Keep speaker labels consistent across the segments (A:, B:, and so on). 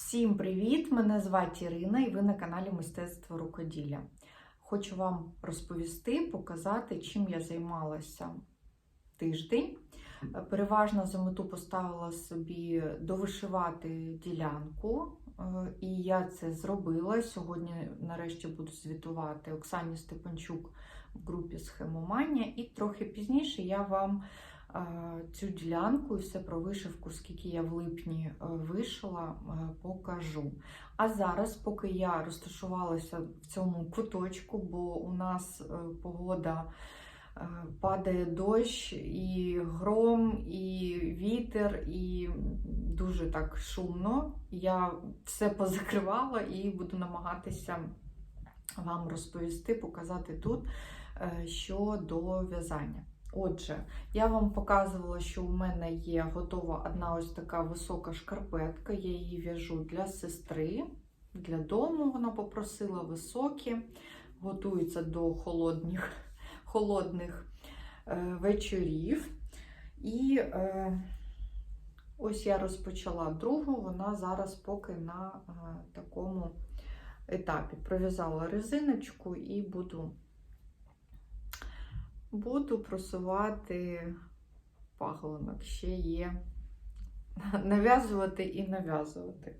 A: Всім привіт! Мене звати Ірина і ви на каналі Мистецтво рукоділля. Хочу вам розповісти, показати, чим я займалася тиждень. Переважно за мету поставила собі довишивати ділянку, е, і я це зробила. Сьогодні, нарешті, буду звітувати Оксані Степанчук в групі Схемоманія, і трохи пізніше я вам цю ділянку і все про вишивку, скільки я в липні е, вишила, е, покажу. А зараз, поки я розташувалася в цьому куточку, бо у нас е, погода. Падає дощ, і гром, і вітер, і дуже так шумно. Я все позакривала і буду намагатися вам розповісти, показати тут щодо в'язання. Отже, я вам показувала, що у мене є готова одна ось така висока шкарпетка. Я її в'яжу для сестри, для дому. Вона попросила високі, готується до холодних, холодних е, вечорів. І е, ось я розпочала другу, вона зараз поки на е, такому етапі. Пров'язала резиночку і буду Буду просувати паголинок. Ще є нав'язувати і нав'язувати.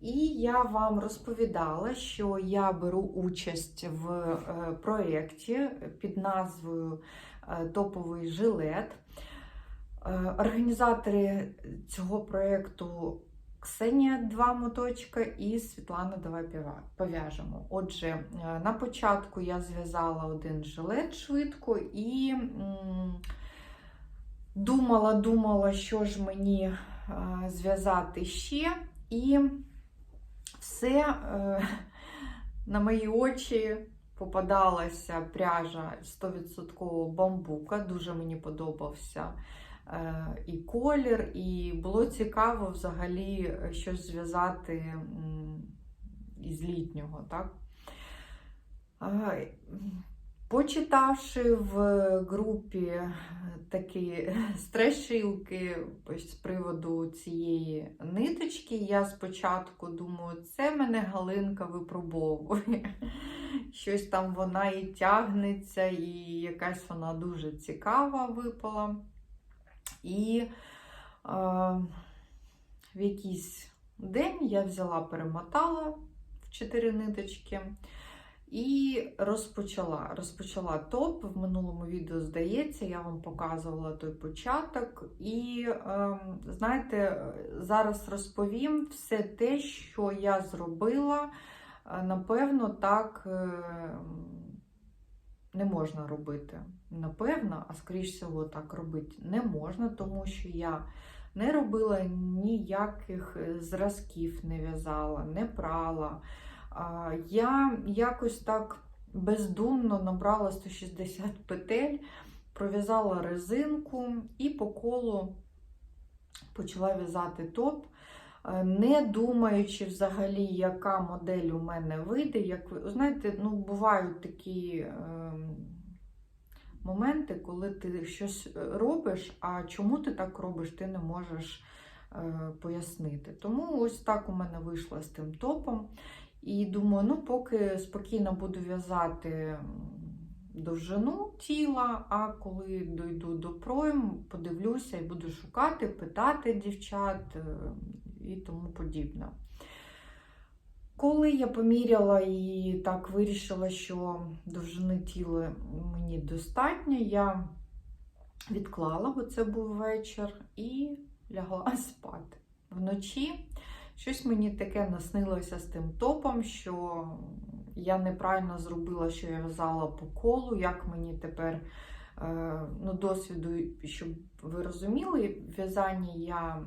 A: І я вам розповідала, що я беру участь в е, проєкті під назвою е, Топовий жилет. Е, Організатори цього проєкту Ксенія два моточка і Світлана Давай пов'яжемо. Отже, е, на початку я зв'язала один жилет швидко і думала, думала, що ж мені е, зв'язати ще. І все е, на мої очі попадалася пряжа 100% бамбука. Дуже мені подобався і колір, і було цікаво взагалі щось зв'язати із літнього. Так? Е, Почитавши в групі такі страшилки з приводу цієї ниточки, я спочатку думаю, це мене Галинка випробовує. Щось там вона і тягнеться, і якась вона дуже цікава випала. І е, в якийсь день я взяла, перемотала в чотири ниточки. І розпочала. Розпочала топ. В минулому відео, здається, я вам показувала той початок. І, е, знаєте, зараз розповім все те, що я зробила. Е, Напевно, так е, не можна робити. Напевно, а скоріш всього, так робити не можна, тому що я не робила ніяких е, зразків, не в'язала, не прала. Я якось так бездумно набрала 160 петель, пров'язала резинку і по колу почала в'язати топ, не думаючи взагалі, яка модель у мене вийде. Як ви знаєте, ну, бувають такі е, моменти, коли ти щось робиш, а чому ти так робиш, ти не можеш е, пояснити. Тому ось так у мене вийшло з тим топом. І думаю, ну поки спокійно буду в'язати довжину тіла, а коли дойду до пройм, подивлюся і буду шукати, питати дівчат е, і тому подібне. Коли я поміряла і так вирішила, що довжини тіла мені достатньо, я відклала, бо це був вечір, і лягла спати. Вночі щось мені таке наснилося з тим топом, що я неправильно зробила, що я в'язала по колу, як мені тепер е, ну, досвіду, щоб ви розуміли, в в'язанні я.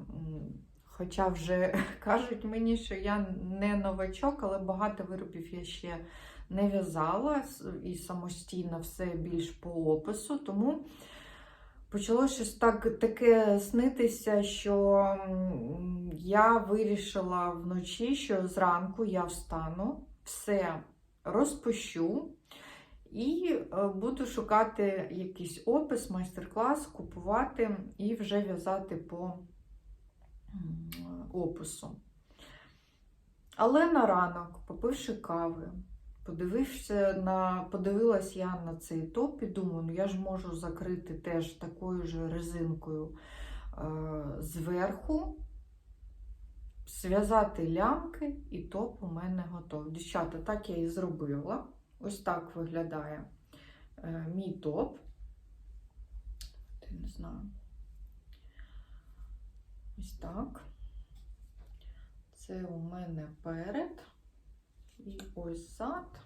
A: Хоча вже кажуть мені, що я не новачок, але багато виробів я ще не в'язала і самостійно все більш по опису. Тому почало щось так, таке снитися, що я вирішила вночі, що зранку я встану, все розпущу. І е, буду шукати якийсь опис, майстер-клас, купувати і вже в'язати по опису. Але на ранок, попивши кави, подивився на, подивилась я на цей топ і думаю, ну я ж можу закрити теж такою ж резинкою е, зверху, зв'язати лямки, і топ у мене готовий. Дівчата, так я і зробила. Ось так виглядає е, мій топ. Ти не знаю. Ось так. Це у мене перед. І ось зад.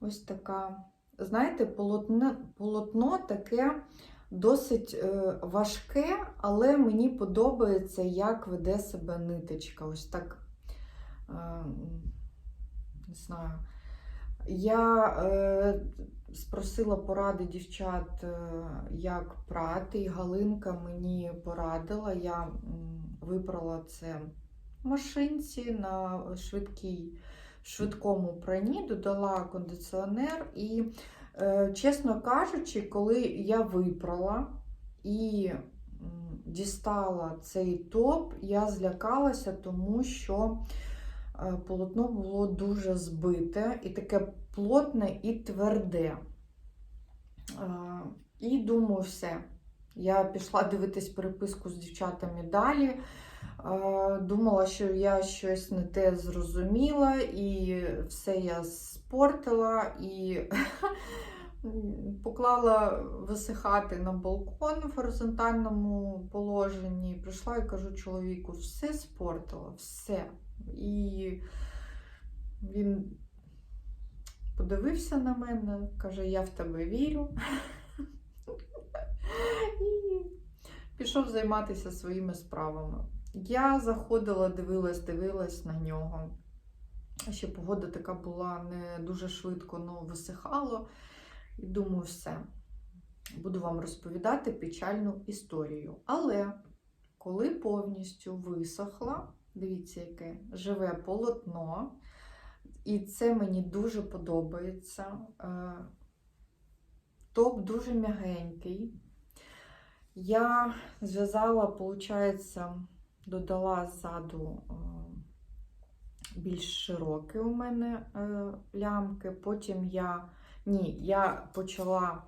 A: Ось така. Знаєте, полотно, полотно таке досить е, важке, але мені подобається, як веде себе ниточка. Ось так. Е, не знаю. Я е, спросила поради дівчат, е, як прати, і Галинка мені порадила. Я м, вибрала це в машинці на швидкій, швидкому прані, додала кондиціонер. І, е, чесно кажучи, коли я випрала і дістала цей топ, я злякалася, тому що полотно було дуже збите і таке плотне і тверде. Е, І думаю, все. Я пішла дивитись переписку з дівчатами далі. Е, Думала, що я щось не те зрозуміла, і все я спортила і поклала висихати на балкон в горизонтальному положенні. Прийшла і кажу чоловіку, все спортила, все. І він подивився на мене, каже, я в тебе вірю. І пішов займатися своїми справами. Я заходила, дивилась, дивилась на нього. Ще погода така була не дуже швидко, але висихало. І думаю, все. Буду вам розповідати печальну історію. Але коли повністю висохла, дивіться, яке живе полотно, і це мені дуже подобається. Е, Топ дуже м'ягенький. Я зв'язала, виходить, додала ззаду е, більш широкі у мене е, лямки. Потім я ні, я почала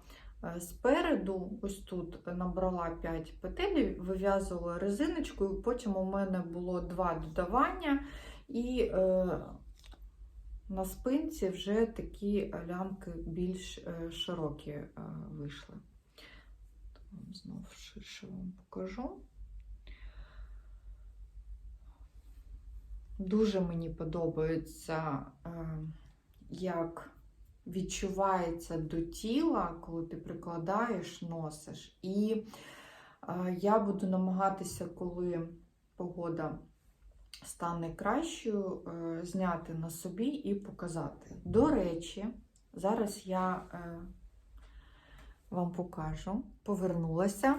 A: спереду, ось тут набрала 5 петель, вив'язувала резиночкою, потім у мене було два додавання, і е, на спинці вже такі лямки більш е, широкі е, вийшли. Знову ширше вам покажу. Дуже мені подобається, е, як відчувається до тіла, коли ти прикладаєш, носиш. І е, я буду намагатися, коли погода стане кращою, е, зняти на собі і показати. До речі, зараз я вам покажу, повернулася,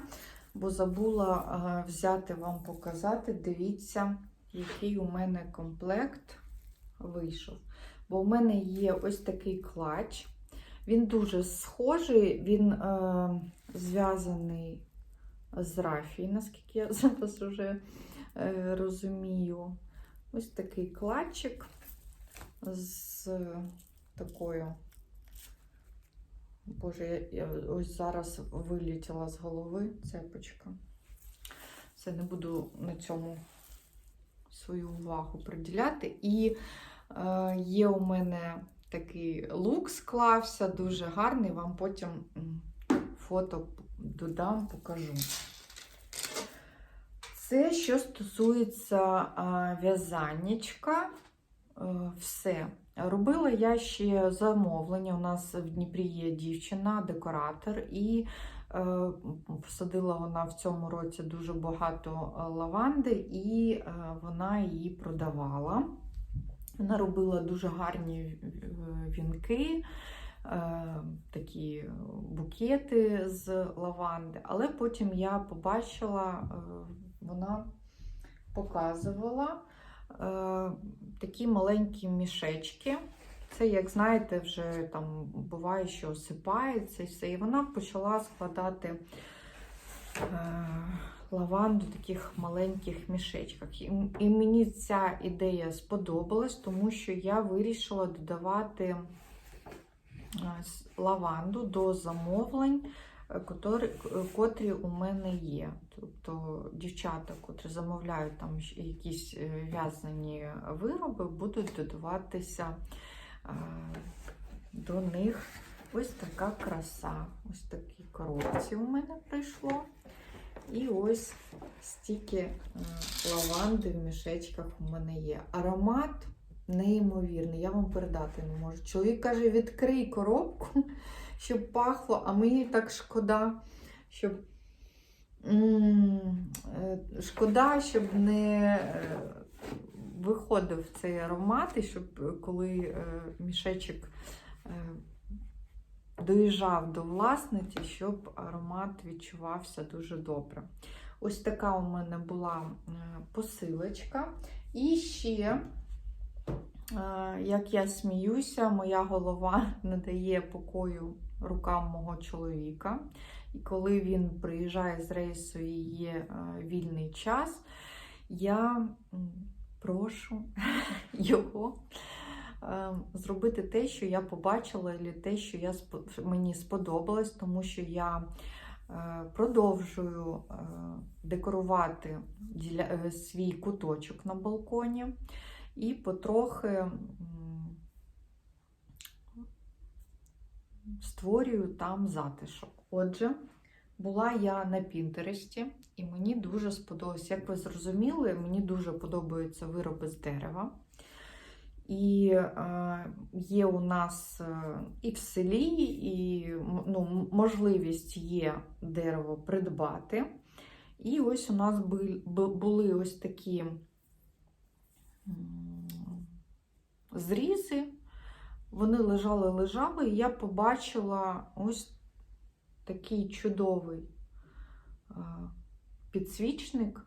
A: бо забула взяти вам показати. Дивіться який у мене комплект вийшов. Бо в мене є ось такий клач. Він дуже схожий, він е, зв'язаний з рафії, наскільки я зараз вже е, розумію. Ось такий клатчик з такою. Боже, я, я ось зараз вилітіла з голови цепочка. Це не буду на цьому свою увагу приділяти. І є у мене такий лук склався, дуже гарний, вам потім фото додам, покажу. Це, що стосується е, в'язаннячка, е, все. Робила я ще замовлення. У нас в Дніпрі є дівчина, декоратор, і Е, посадила вона в цьому році дуже багато е, лаванди, і е, вона її продавала. Вона робила дуже гарні вінки, такі букети з лаванди, але потім я побачила, вона показувала такі маленькі мішечки. Це, як знаєте, вже там буває, що осипається і все. І вона почала складати е, лаванду в таких маленьких мішечках. І, і мені ця ідея сподобалась, тому що я вирішила додавати лаванду до замовлень, е, котрі, котрі у мене є. Тобто дівчата, котрі замовляють там якісь е, в'язані вироби, будуть додаватися до них ось така краса. Ось такі коробці у мене прийшло. І ось стільки лаванди в мішечках у мене є. Аромат неймовірний, я вам передати не можу. Чоловік каже, відкрий коробку, щоб пахло, а мені так шкода, щоб. Е, Шкода, щоб не е, виходив цей аромат, і щоб коли е, мішечок доїжджав до власниці, щоб аромат відчувався дуже добре. Ось така у мене була е, посилочка. І ще, е, як я сміюся, моя голова не дає покою рукам мого чоловіка. І коли він приїжджає з рейсу і є е, вільний час, я прошу його зробити те, що я побачила, і те, що я, мені сподобалось, тому що я е, продовжую е, декорувати е, свій куточок на балконі і потрохи створюю там затишок. Отже, була я на Пінтересті, і мені дуже сподобалось. Як ви зрозуміли, мені дуже подобаються вироби з дерева. І е, є у нас і в селі, і ну, можливість є дерево придбати. І ось у нас бу- бу- були ось такі зрізи. Вони лежали, лежали, і я побачила ось такий чудовий підсвічник,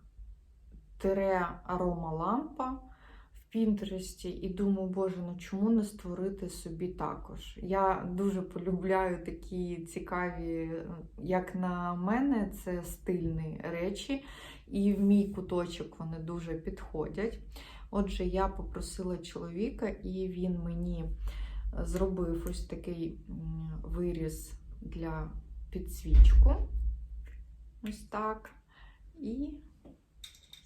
A: тире арома лампа в Пінтересті, і думаю, боже, ну чому не створити собі також? Я дуже полюбляю такі цікаві, як на мене, це стильні речі, і в мій куточок вони дуже підходять. Отже, я попросила чоловіка, і він мені зробив ось такий виріз для підсвічку. Ось так. І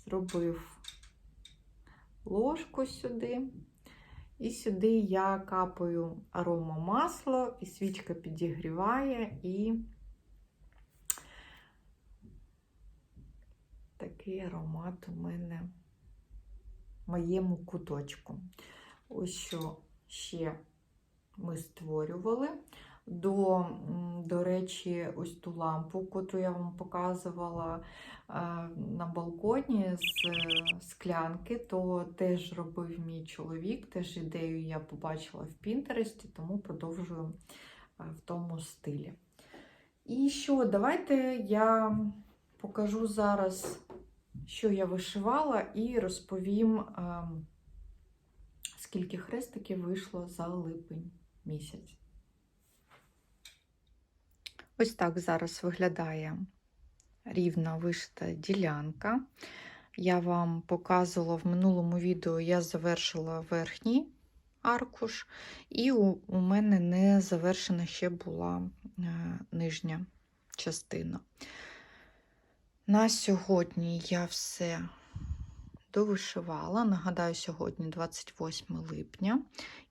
A: зробив ложку сюди. І сюди я капаю аромамасло, і свічка підігріває, і такий аромат у мене в моєму куточку. Ось що ще ми створювали. До, до речі, ось ту лампу, яку я вам показувала е, на балконі з е, склянки, то теж робив мій чоловік, теж ідею я побачила в Пінтересті, тому продовжую е, в тому стилі. І що, давайте я покажу зараз, що я вишивала, і розповім, ем, скільки хрестиків вийшло за липень місяць. Ось так зараз виглядає рівна вишита ділянка. Я вам показувала в минулому відео, я завершила верхній аркуш, і у, у мене не завершена ще була е, нижня частина. На сьогодні я все довишивала. Нагадаю, сьогодні 28 липня,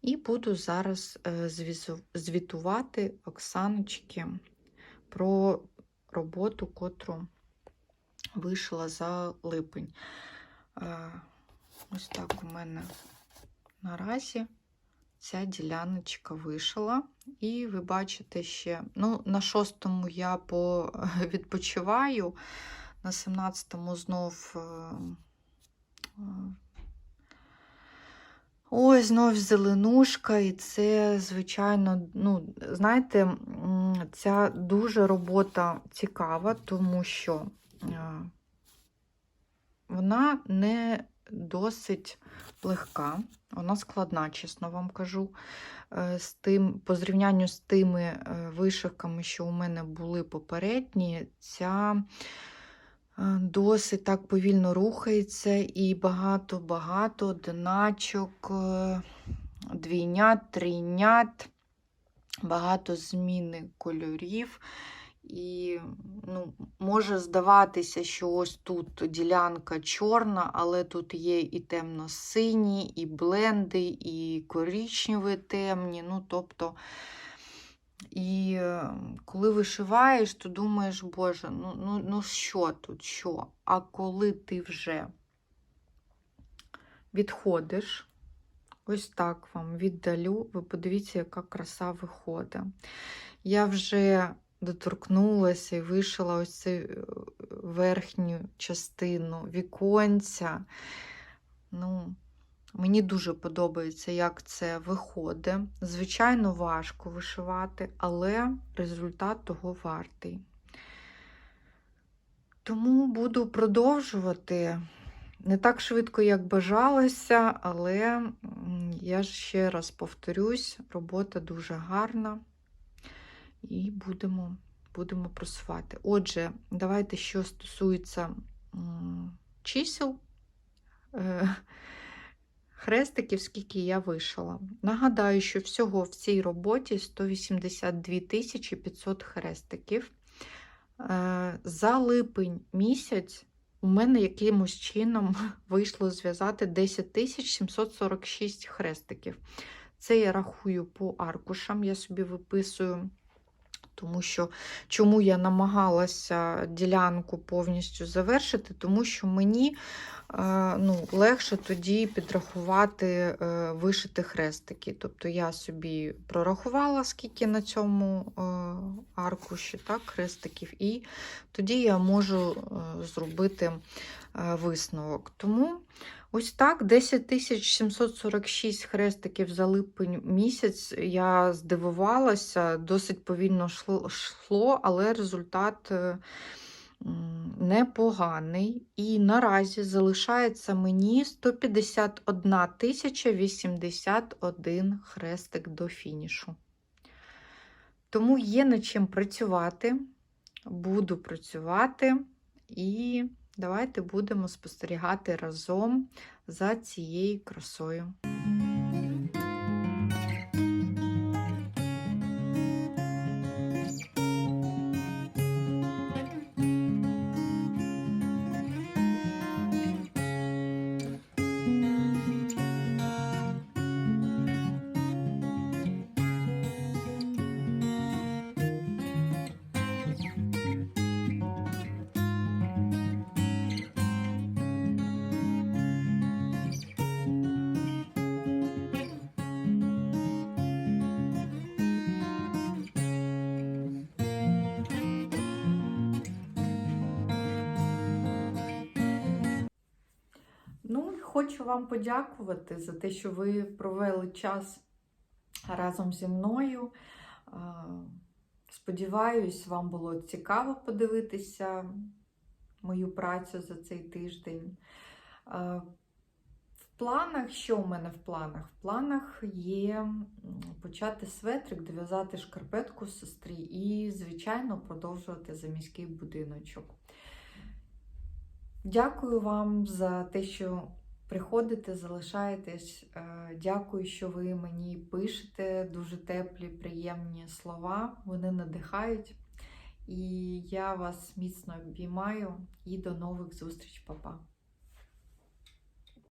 A: і буду зараз е, звітувати Оксаночки про роботу, котру вийшла за липень. Е, Ось так у мене наразі ця діляночка вишила. І ви бачите ще, ну, на шостому я по відпочиваю, на 17-му знов. Ой, знов зеленушка, і це, звичайно, ну, знаєте, ця дуже робота цікава, тому що вона не досить легка, вона складна, чесно вам кажу. Е, З тим, по зрівнянню з тими е, вишивками, що у мене були попередні, ця досить так повільно рухається і багато-багато одиначок, е, двійнят, трійнят, багато зміни кольорів. І ну, може здаватися, що ось тут ділянка чорна, але тут є і темно-сині, і бленди, і коричневі темні. Ну, тобто, і коли вишиваєш, то думаєш, Боже, ну, ну, ну що тут, що? А коли ти вже відходиш, ось так вам віддалю, ви подивіться, яка краса виходить. Я вже доторкнулася і вишила ось цю е, верхню частину віконця. Ну, Мені дуже подобається, як це виходить. Звичайно, важко вишивати, але результат того вартий. Тому буду продовжувати. Не так швидко, як бажалося, але я ще раз повторюсь, робота дуже гарна. І будемо, будемо просувати. Отже, давайте, що стосується чисел. Хрестиків, скільки я вишила. Нагадаю, що всього в цій роботі 182 500 хрестиків. Е, За липень місяць у мене якимось чином вийшло зв'язати 10 746 хрестиків. Це я рахую по аркушам, я собі виписую. Тому що чому я намагалася ділянку повністю завершити, тому що мені е, ну, легше тоді підрахувати е, вишити хрестики. Тобто я собі прорахувала, скільки на цьому е, аркуші так, хрестиків, і тоді я можу зробити висновок. Тому ось так, 10 746 хрестиків за липень місяць. Я здивувалася, досить повільно йшло, але результат. е, непоганий. І наразі залишається мені 151 тисяча 81 хрестик до фінішу. Тому є над чим працювати, буду працювати, і давайте будемо спостерігати разом за цією красою. Хочу вам подякувати за те, що ви провели час разом зі мною. Сподіваюсь, вам було цікаво подивитися мою працю за цей тиждень. В планах, що в мене в планах? В планах є почати светрик, дов'язати шкарпетку сестрі і, звичайно, продовжувати за міський будиночок. Дякую вам за те, що приходите, залишаєтесь. Е, Дякую, що ви мені пишете дуже теплі, приємні слова. Вони надихають. І я вас міцно обіймаю і до нових зустріч, Па-па.